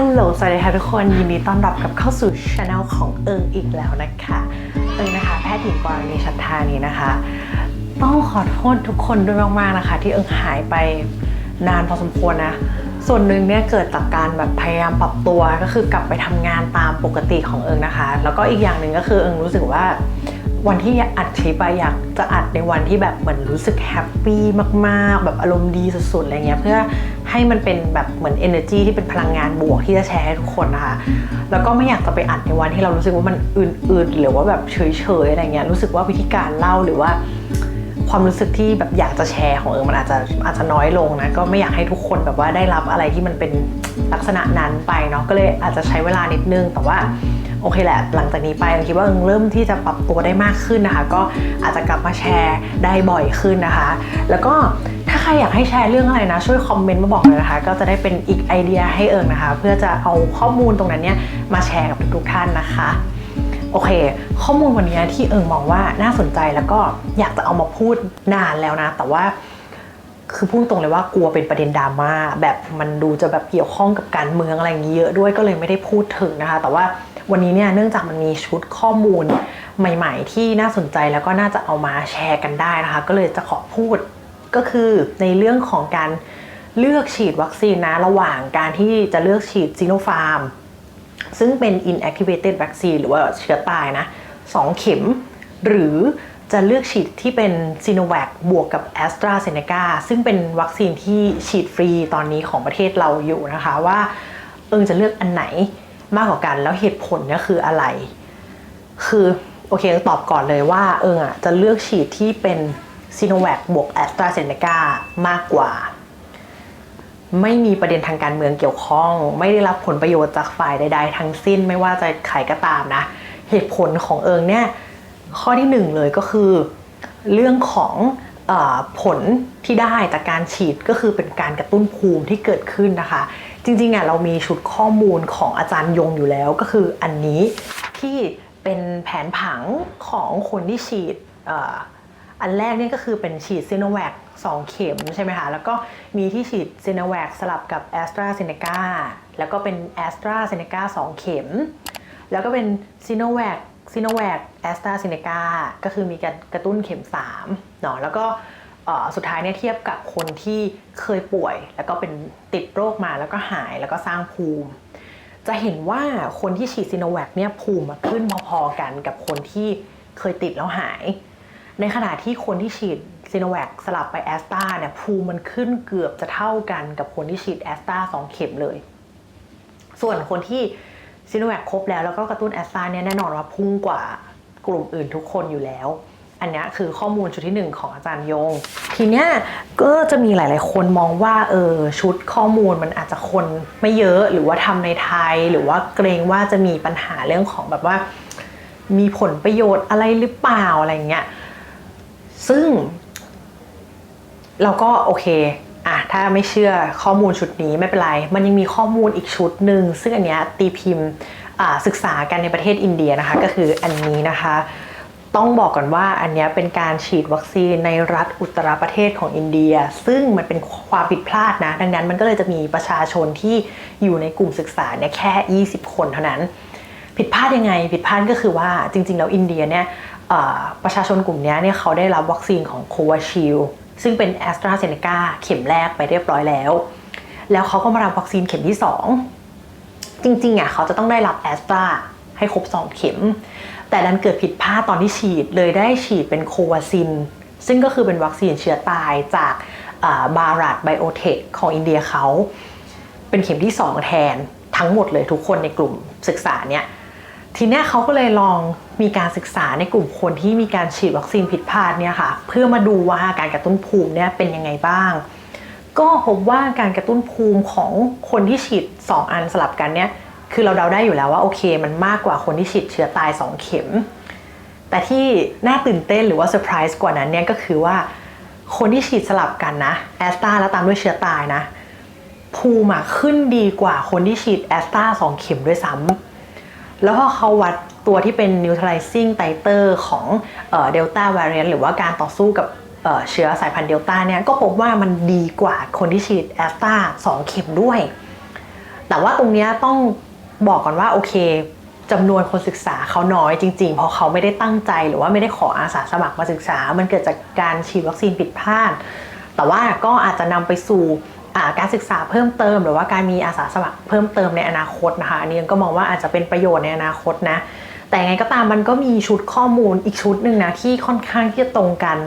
ฮัลโหล สวัสดีค่ะทุกคน ยินดีต้อนรับกลับเข้าสู่ช anel ของเอิงอีกแล้วนะคะ เอิงนะคะ แพทย์หญิงปรณีชัตธานีนะคะ ต้องขอโทษทุกคนด้วยมากๆนะคะ ที่เอิงหายไปนานพอสมควรนะ ส่วนหนึ่งเนี่ยเกิดจากการแบบพยายามปรับตัวก็คือกลับไปทำงานตามปกติของเอิงนะคะ แล้วก็อีกอย่างหนึ่งก็คือเอิงรู้สึกว่า วันที่อัดคลิปอะอยากจะอัดในวันที่แบบเหมือนรู้สึกแฮปปี้มากๆ แบบอารมณ์ดีสุดๆอะไรเงี้ยเพื่อให้มันเป็นแบบเหมือน energy ที่เป็นพลังงานบวกที่จะแชร์ให้ทุกคนนะคะแล้วก็ไม่อยากจะไปอัดในวันที่เรารู้สึกว่ามันอื่นๆ หรือว่าแบบเฉยๆอะไรเงี้ยรู้สึกว่าวิธีการเล่าหรือว่า ความรู้สึกที่แบบอยากจะแชร์ของเอิงมันอาจจะอาจจะน้อยลงนะก็ไม่อยากให้ทุกคนแบบว่าได้รับอะไรที่มันเป็นลักษณะนั้นไปเนาะก็เลยอาจจะใช้เวลานิดนึง แต่ว่าโอเคแหละ หลังจากนี้ไปเอิงคิดว่าเอิงเริ่มที่จะปรับตัวได้มากขึ้นนะคะ ก็อาจจะกลับมาแชร์ได้บ่อยขึ้นนะคะ แล้วก็ถ้าใครอยากให้แชร์เรื่องอะไรนะ ช่วยคอมเมนต์มาบอกเลยนะคะ ก็จะได้เป็นอีกไอเดียให้เอิงนะคะ เพื่อจะเอาข้อมูลตรงนั้นเนี่ยมาแชร์กับทุกๆท่านนะคะ โอเค ข้อมูลวันนี้ที่เอิงมองว่าน่าสนใจแล้วก็อยากจะเอามาพูดนานแล้วนะ แต่ว่าคือพูดตรงเลยว่ากลัวเป็นประเด็นดราม่าแบบมันดูจะแบบเกี่ยวข้องกับการเมืองอะไรอย่างนี้เยอะด้วยก็เลยไม่ได้พูดถึงนะคะ แต่ว่าวันนี้เนี่ยเนื่องจากมันมีชุดข้อมูลใหม่ ๆ ที่น่าสนใจแล้วก็น่าจะเอามาแชร์กันได้นะคะ ก็เลยจะขอพูดก็คือในเรื่องของการเลือกฉีดวัคซีนนะระหว่างการที่จะเลือกฉีดซีโนฟาร์ม ซึ่งเป็น inactivated vaccine หรือว่าเชื้อตายนะ2เข็ม หรือจะเลือกฉีดที่เป็น Sinovac บวกกับ AstraZeneca ซึ่งเป็นวัคซีนที่ฉีดฟรีตอนนี้ของประเทศเราอยู่นะคะว่าเอิงจะเลือกอันไหนมากกว่ากันแล้วเหตุผลเนี่ยคืออะไร คือโอเคตอบก่อนเลยว่าเอิงอะจะเลือกฉีดที่เป็น Sinovac บวก AstraZeneca มากกว่า ไม่มีประเด็นทางการเมืองเกี่ยวข้อง ไม่ได้รับผลประโยชน์จากฝ่ายใด ๆ ทั้งสิ้นไม่ว่าจะใครก็ตามนะ เหตุผลของเอิงเนี่ยข้อที่หนึ่งเลยก็คือ เรื่องของอผลที่ได้จากการฉีดก็คือเป็นการกระตุ้นภูมิที่เกิดขึ้นนะคะ จริงๆอะเรามีชุดข้อมูลของอาจารย์ยงอยู่แล้วก็คืออันนี้ที่เป็นแผนผังของคนที่ฉีด อันแรกเนี่ยก็คือเป็นฉีดซีโนแวค2เข็มใช่ไหมคะ แล้วก็มีที่ฉีดซีโนแวคสลับกับแอสตราเซเนกาแล้วก็เป็นแอสตราเซเนกา2เข็ม แล้วก็เป็นซีโนแวคซีโนแวคแอสตราเซเนกาก็คือมีการกระตุ้นเข็ม3เนาะแล้วก็สุดท้ายเนี่ยเทียบกับคนที่เคยป่วย แล้วก็เป็นติดโรคมาแล้วก็หายแล้วก็สร้างภูมิ จะเห็นว่าคนที่ฉีดซีโนแวคเนี่ยภูมิขึ้นพอๆกันกับคนที่เคยติดแล้วหาย ในขณะที่คนที่ฉีดซีโนแวคสลับไปแอสตราเนี่ยภูมิมันขึ้นเกือบจะเท่ากันกับคนที่ฉีดแอสตราสองเข็มเลย ส่วนคนที่ซีโนแวคครบแล้วแล้วก็กระตุ้นแอสตราเนี่ยแน่นอนว่าพุ่งกว่ากลุ่มอื่นทุกคนอยู่แล้ว อันนี้คือข้อมูลชุดที่หนึ่งของอาจารย์ยง ทีเนี้ยก็จะมีหลาย ๆ คนมองว่าเออชุดข้อมูลมันอาจจะคนไม่เยอะหรือว่าทำในไทย หรือว่าเกรงว่าจะมีปัญหาเรื่องของแบบว่า มีผลประโยชน์อะไรหรือเปล่าอะไรเงี้ย ซึ่ง เราก็โอเคอะถ้าไม่เชื่อข้อมูลชุดนี้ไม่เป็นไร มันยังมีข้อมูลอีกชุดหนึ่งซึ่งอันเนี้ยตีพิมพ์ศึกษากันในประเทศอินเดียนะคะ ก็คืออันนี้นะคะ ต้องบอกก่อนว่าอันเนี้ยเป็นการฉีดวัคซีนในรัฐอุตรประเทศของอินเดีย ซึ่งมันเป็นความผิดพลาดนะ ดังนั้นมันก็เลยจะมีประชาชนที่อยู่ในกลุ่มศึกษาเนี่ยแค่ 20 คนเท่านั้น ผิดพลาดยังไง ผิดพลาดก็คือว่าจริง ๆ แล้วอินเดียเนี่ย ประชาชนกลุ่มนี้เนี่ยเขาได้รับวัคซีนของโควาชิลซึ่งเป็นแอสตราเซเนกาเข็มแรกไปเรียบร้อยแล้ว แล้วเขาก็มารับวัคซีนเข็มที่ 2 จริงๆอะเขาจะต้องได้รับแอสตราให้ครบ 2 เข็ม แต่ดันเกิดผิดพลาดตอนที่ฉีดเลยได้ฉีดเป็นโควาซิน ซึ่งก็คือเป็นวัคซีนเชื้อตายจากบารัตไบโอเทคของอินเดียเขา เป็นเข็มที่ 2 แทนทั้งหมดเลยทุกคนในกลุ่มศึกษาเนี่ย ทีนี้เขาก็เลยลองมีการศึกษาในกลุ่มคนที่มีการฉีดวัคซีนผิดพลาดเนี่ยค่ะ เพื่อมาดูว่าการกระตุ้นภูมิเนี่ยเป็นยังไงบ้าง ก็พบว่าการกระตุ้นภูมิของคนที่ฉีด 2 อันสลับกันเนี่ยคือเราเดาได้อยู่แล้วว่าโอเค มันมากกว่าคนที่ฉีดเชื้อตาย 2 เข็ม แต่ที่น่าตื่นเต้นหรือว่าเซอร์ไพรส์กว่านั้นเนี่ยก็คือว่าคนที่ฉีดสลับกันนะแอสตาแล้วตามด้วยเชื้อตายนะ ภูมิขึ้นดีกว่าคนที่ฉีดแอสตาสองเข็มด้วยซ้ำ แล้วพอเขาวัดตัวที่เป็น neutralizing titer ของเดลต้า variant หรือว่าการต่อสู้กับเชื้อสายพันธุ์เดลต้าเนี่ยก็พบว่ามันดีกว่าคนที่ฉีดแอสตราสองเข็มด้วย แต่ว่าตรงนี้ต้องบอกก่อนว่าโอเคจำนวนคนศึกษาเขาน้อยจริงๆ เพราะเขาไม่ได้ตั้งใจหรือว่าไม่ได้ขออาสาสมัครมาศึกษา มันเกิดจากการฉีดวัคซีนผิดพลาด แต่ว่าก็อาจจะนำไปสู่ การศึกษาเพิ่มเติม หรือว่าการมีอาสาสมัครเพิ่มเติมในอนาคตนะคะอันนี้ก็มองว่าอาจจะเป็นประโยชน์ในอนาคตนะแต่ยังไงก็ตามมันก็มีชุดข้อมูลอีกชุดหนึ่งนะที่ค่อนข้างที่จะตรงกัน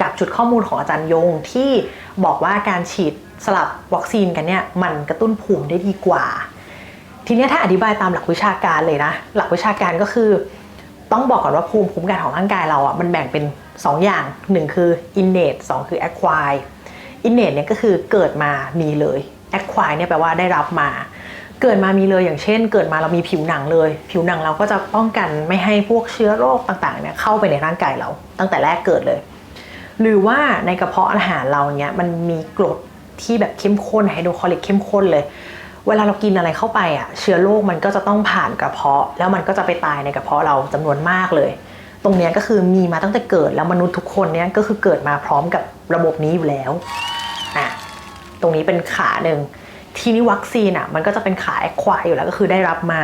กับชุดข้อมูลของอาจารย์ยงที่บอกว่าการฉีดสลับวัคซีนกันเนี่ยมันกระตุ้นภูมิได้ดีกว่า ทีนี้ถ้าอธิบายตามหลักวิชาการเลยนะ หลักวิชาการก็คือ ต้องบอกก่อนว่าภูมิคุ้มกันของร่างกายเราอะมันแบ่งเป็น 2 อย่าง 1 คือ innate 2 คือ acquired innate เนี่ยก็คือเกิดมามีเลย acquired เนี่ยแปลว่าได้รับมา เกิดมามีเลยอย่างเช่น เกิดมาเรามีผิวหนังเลย ผิวหนังเราก็จะป้องกันไม่ให้พวกเชื้อโรคต่างๆเนี่ยเข้าไปในร่างกายเรา ตั้งแต่แรกเกิดเลย หรือว่าในกระเพาะอาหารเราเนี่ยมันมีกรดที่แบบเข้มข้นไฮโดรคลอริกเข้มข้นเลย เวลาเรากินอะไรเข้าไปอะเชื้อโรคมันก็จะต้องผ่านกระเพาะ แล้วมันก็จะไปตายในกระเพาะเราจำนวนมากเลย ตรงนี้ก็คือมีมาตั้งแต่เกิดแล้วมนุษย์ทุกคนเนี่ยก็คือเกิดมาพร้อมกับระบบนี้อยู่แล้วอะตรงนี้เป็นขาหนึ่งทีนี้วัคซีนอะมันก็จะเป็นขาแอคควายอยู่แล้วก็คือได้รับมา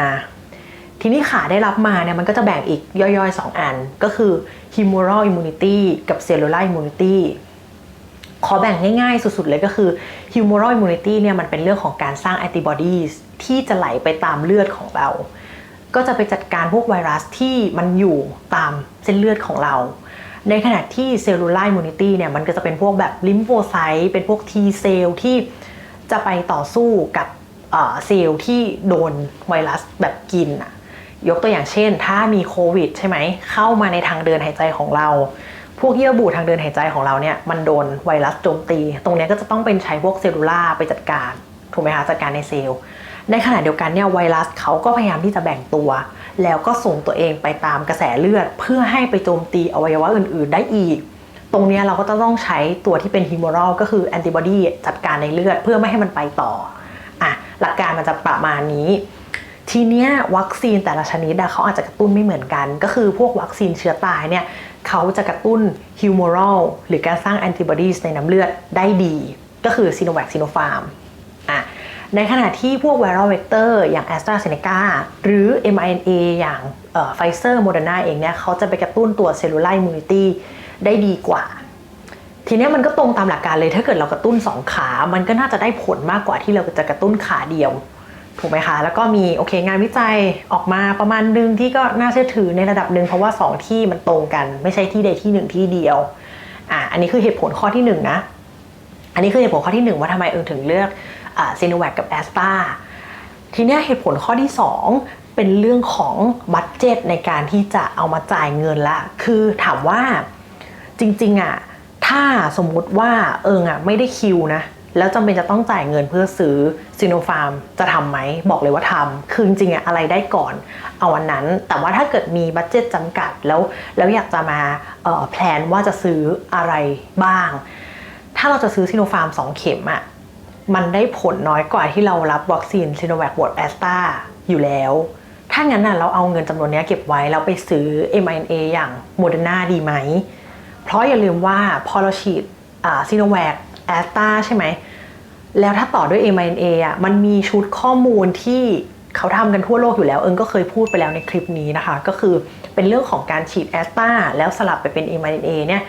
ทีนี้ขาได้รับมาเนี่ยมันก็จะแบ่งอีกย่อยๆ 2 อัน ก็คือ humoral immunity กับ cellular immunity ขอแบ่งง่ายๆ สุดๆ เลยก็คือ humoral immunity เนี่ยมันเป็นเรื่องของการสร้าง antibodies ที่จะไหลไปตามเลือดของเรา ก็จะไปจัดการพวกไวรัสที่มันอยู่ตามเส้นเลือดของเรา ในขณะที่ cellular immunity เนี่ยมันก็จะเป็นพวกแบบลิมโฟไซต์เป็นพวก T เซลล์ที่จะไปต่อสู้กับเซลล์ที่โดนไวรัสแบบกินอะยกตัวอย่างเช่น ถ้ามีโควิดใช่ไหมเข้ามาในทางเดินหายใจของเรา พวกเยื่อบุทางเดินหายใจของเราเนี่ยมันโดนไวรัสโจมตี ตรงนี้ก็จะต้องเป็นใช้พวกเซลลูล่าไปจัดการ ถูกไหมคะจัดการในเซลล์ ในขณะเดียวกันเนี่ยไวรัสเขาก็พยายามที่จะแบ่งตัว แล้วก็ส่งตัวเองไปตามกระแสเลือด เพื่อให้ไปโจมตีอวัยวะอื่น ๆ ได้อีก ตรงนี้เราก็จะต้องใช้ตัวที่เป็นฮิมอร a ลก็คือแอนติบอดีจัดการในเลือดเพื่อไม่ให้มันไปต่ออะหลักการมันจะประมาณนี้ ทีเนี้ยวัคซีนแต่ละชนิดเขาอาจจะกระตุ้นไม่เหมือนกัน ก็คือพวกวัคซีนเชื้อตายเนี่ยเขาจะกระตุ้นฮิวมอรัลหรือการสร้างแอนติบอดีในน้ำเลือดได้ดี ก็คือซีโนแวคซีโนฟาร์มอะ ในขณะที่พวกไวรัลเวกเตอร์อย่าง a s t r a z เซ e c a หรือ mRNA อย่างไฟเซอร์โมเดอร์นาเองเนี่ยเขาจะไปกระตุ้นตัวเซลลูไลมูนิตี้ได้ดีกว่า ทีนี้มันก็ตรงตามหลักการเลยถ้าเกิดเรากระตุ้น 2 ขา มันก็น่าจะได้ผลมากกว่าที่เราจะกระตุ้นขาเดียว ถูกไหมคะ แล้วก็มีโอเคงานวิจัยออกมาประมาณนึงที่ก็น่าเชื่อถือในระดับหนึ่งเพราะว่า 2 ที่มันตรงกัน ไม่ใช่ที่ใดที่หนึ่งที่เดียวอะอันนี้คือเหตุผลข้อที่หนึ่งนะอันนี้คือเหตุผลข้อที่หนึ่งว่าทำไมเอิงถึงเลือก ซีโนแวคกับแอสตาทีนี้เหตุผลข้อที่สองเป็นเรื่องของบัตเจตในการที่จะเอามาจ่ายเงินละ คือถามว่าจริงๆอะถ้าสมมุติว่าเอิงอะไม่ได้คิวนะแล้วจำเป็นจะต้องจ่ายเงินเพื่อซื้อซีโนฟาร์มจะทำไหม บอกเลยว่าทำคือจริงๆอะอะไรได้ก่อน เอาวันนั้น แต่ว่าถ้าเกิดมีบัตเจ็ตจำกัดแล้ว แล้วอยากจะมาเอ่อแพลนว่าจะซื้ออะไรบ้าง ถ้าเราจะซื้อซีโนฟาร์ม 2 เข็มอะ มันได้ผลน้อยกว่าที่เรารับวัคซีนซีโนแวคบดแอสตาอยู่แล้ว ถ้างั้นน่ะเราเอาเงินจำนวนนี้เก็บไว้แล้วไปซื้อ mRNA อย่างโมเดอร์นาดีไหม เพราะอย่าลืมว่าพอเราฉีดซีโนแวคแอสตาใช่ไหม แล้วถ้าต่อด้วย mRNA อะมันมีชุดข้อมูลที่เขาทำกันทั่วโลกอยู่แล้ว เอิงก็เคยพูดไปแล้วในคลิปนี้นะคะ ก็คือเป็นเรื่องของการฉีดแอสตาแล้วสลับไปเป็น mRNA เนี่ย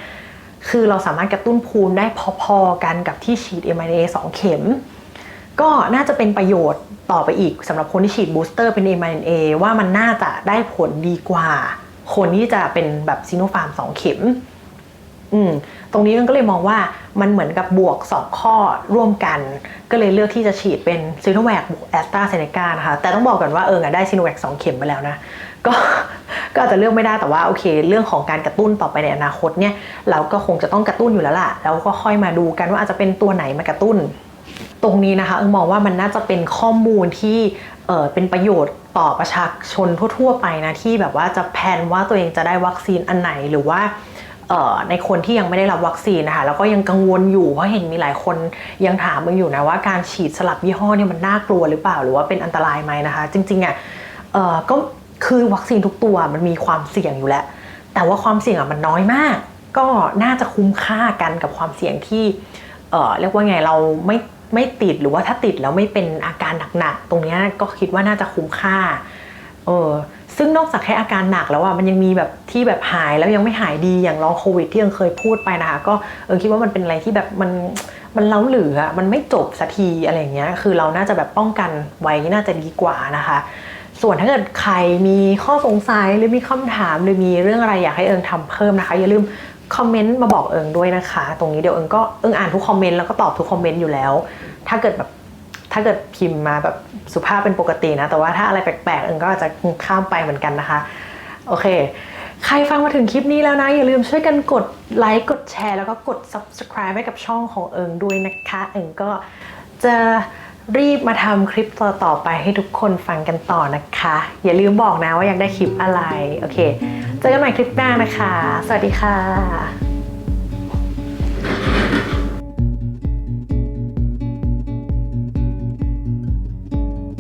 คือเราสามารถกระตุ้นภูมิได้พอๆกันกับที่ฉีด mRNA 2 เข็ม ก็น่าจะเป็นประโยชน์ต่อไปอีกสำหรับคนที่ฉีดบูสเตอร์เป็น mRNA ว่ามันน่าจะได้ผลดีกว่า คนที่จะเป็นแบบซีโนฟาร์ม 2 เข็ม อืม ตรงนี้มันก็เลยมองว่ามันเหมือนกับบวก 2 ข้อร่วมกัน ก็เลยเลือกที่จะฉีดเป็นซีโนแวคบวกแอสตราเซเนกานะคะ แต่ต้องบอกก่อนว่าเอิงได้ซีโนแวค2เข็มไปแล้วนะ ก็ก็อาจจะเลือกไม่ได้แต่ว่าโอเค เรื่องของการกระตุ้นต่อไปในอนาคตเนี่ยเราก็คงจะต้องกระตุ้นอยู่แล้วล่ะ แล้วก็ค่อยมาดูกันว่าอาจจะเป็นตัวไหนมากระตุ้น ตรงนี้นะคะเอิงมองว่ามันน่าจะเป็นข้อมูลที่เออเป็นประโยชน์ต่อประชาชนทั่วๆไปนะที่แบบว่าจะแพนว่าตัวเองจะได้วัคซีนอันไหนหรือว่า ในคนที่ยังไม่ได้รับวัคซีนนะคะแล้วก็ยังกังวลอยู่เพราะเห็นมีหลายคนยังถามมึงอยู่นะว่าการฉีดสลับยี่ห้อเนี่ยมันน่ากลัวหรือเปล่าหรือว่าเป็นอันตรายไหมนะคะ จริงๆอะเอ่อก็คือวัคซีนทุกตัวมันมีความเสี่ยงอยู่แล้ว แต่ว่าความเสี่ยงอะมันน้อยมาก ก็น่าจะคุ้มค่ากันกับความเสี่ยงที่เรียกว่าไงเราไม่ไม่ติดหรือว่าถ้าติดแล้วไม่เป็นอาการหนักๆตรงเนี้ยก็คิดว่าน่าจะคุ้มค่าเออ ซึ่งนอกจากแค่อาการหนักแล้วอะมันยังมีแบบที่แบบหายแล้วยังไม่หายดีอย่างลองโควิดที่เอิงเคยพูดไปนะคะ ก็เอิงคิดว่ามันเป็นอะไรที่แบบมันมันเล้าหลืออะมันไม่จบสักทีอะไรอย่างเงี้ย คือเราน่าจะแบบป้องกันไว้น่าจะดีกว่านะคะ ส่วนถ้าเกิดใครมีข้อสงสัยหรือมีคำถามหรือมีเรื่องอะไรอยากให้เอิงทำเพิ่มนะคะ อย่าลืมคอมเมนต์มาบอกเอิงด้วยนะคะ ตรงนี้เดี๋ยวเอิงก็เอิงอ่านทุกคอมเมนต์แล้วก็ตอบทุกคอมเมนต์อยู่แล้ว ถ้าเกิดแบบ ถ้าเกิดพิมพ์มาแบบสุภาพเป็นปกตินะ แต่ว่าถ้าอะไรแปลกๆเอิงก็อาจจะข้ามไปเหมือนกันนะคะ โอเค ใครฟังมาถึงคลิปนี้แล้วนะ อย่าลืมช่วยกันกดไลค์กดแชร์แล้วก็กด subscribe ให้กับช่องของเอิงด้วยนะคะ เอิงก็จะรีบมาทำคลิปต่อๆไปให้ทุกคนฟังกันต่อนะคะ อย่าลืมบอกนะว่าอยากได้คลิปอะไร โอเค เจอกันใหม่คลิปหน้านะคะ สวัสดีค่ะ